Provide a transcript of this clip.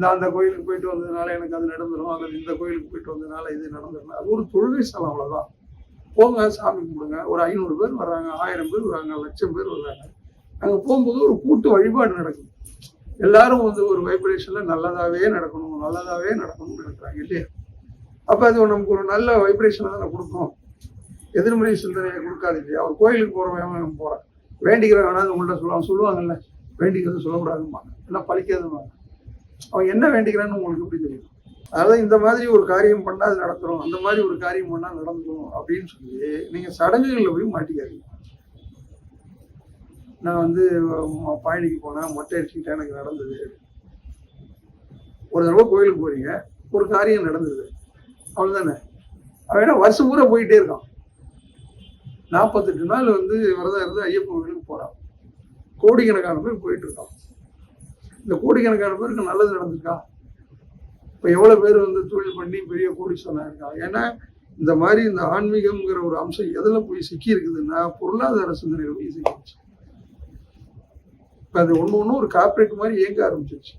இந்த அந்த கோயிலுக்கு போயிட்டு வந்ததுனால எனக்கு அது நடந்துடும் அல்லது இந்த கோயிலுக்கு போயிட்டு வந்ததுனால இது நடந்துடும் அது ஒரு தொழுகை ஸ்தலம் அவ்வளோதான் போங்க சாமி கும்பிடுங்க. ஒரு ஐநூறு பேர் வர்றாங்க ஆயிரம் பேர் வர்றாங்க லட்சம் பேர் வர்றாங்க. அங்கே போகும்போது ஒரு கூட்டு வழிபாடு நடக்குது. எல்லாரும் வந்து ஒரு வைப்ரேஷனில் நல்லதாகவே நடக்கணும் நல்லதாகவே நடக்கணும்னு நினைக்கிறாங்க இல்லையா? அப்போ அது நமக்கு ஒரு நல்ல வைப்ரேஷனை தானே கொடுக்கும். எதிர்மறை சிந்தனையை கொடுக்காது இல்லையா அவர் கோயிலுக்கு போகிறவன் போகிறான் வேண்டிக்கிறவன் வேணாது உங்கள்ட்ட சொல்லுவாங்க சொல்லுவாங்கல்ல வேண்டிக்கிறது சொல்லக்கூடாதும்பாங்க. எல்லாம் பழிக்காதும்பாங்க. அவன் என்ன வேண்டிக்கிறான்னு உங்களுக்கு எப்படி தெரியும்? அதாவது இந்த மாதிரி ஒரு காரியம் பண்ணா அது நடத்துகிறோம் அந்த மாதிரி ஒரு காரியம் பண்ணால் நடந்துடும் அப்படின்னு சொல்லி நீங்க சடங்குகளில் போய் மாட்டிக்காதீங்க. நான் வந்து பழனிக்கு போனேன் மொட்டை அடிச்சுக்கிட்டேன் எனக்கு நடந்தது. ஒரு தடவை கோயிலுக்கு போறீங்க ஒரு காரியம் நடந்தது. அவ்வளோதானே அவன் என்ன வருஷம் பூரா போயிட்டே இருக்கான். நாற்பத்தெட்டு நாள் வந்து விரதம் இருந்து ஐயப்பன் கோயிலுக்கு போகிறான் கோடிக்கணக்கான பேர் போயிட்டு இருக்கான். இந்த கோடிக்கணக்கான பேருக்கு நல்லது நடந்திருக்கா? இப்போ எவ்வளோ பேர் வந்து தொழில் பண்ணி பெரிய கோடி இருக்காங்க? ஏன்னா இந்த மாதிரி இந்த ஆன்மீகம்ங்கிற ஒரு அம்சம் எதில் போய் சிக்கி இருக்குதுன்னா பொருளாதார சிந்தனையில் போய் சிக்கிடுச்சு இப்போ அது ஒன்று ஒன்று ஒரு கார்ப்பரேட் மாதிரி இயங்க ஆரம்பிச்சிருச்சு.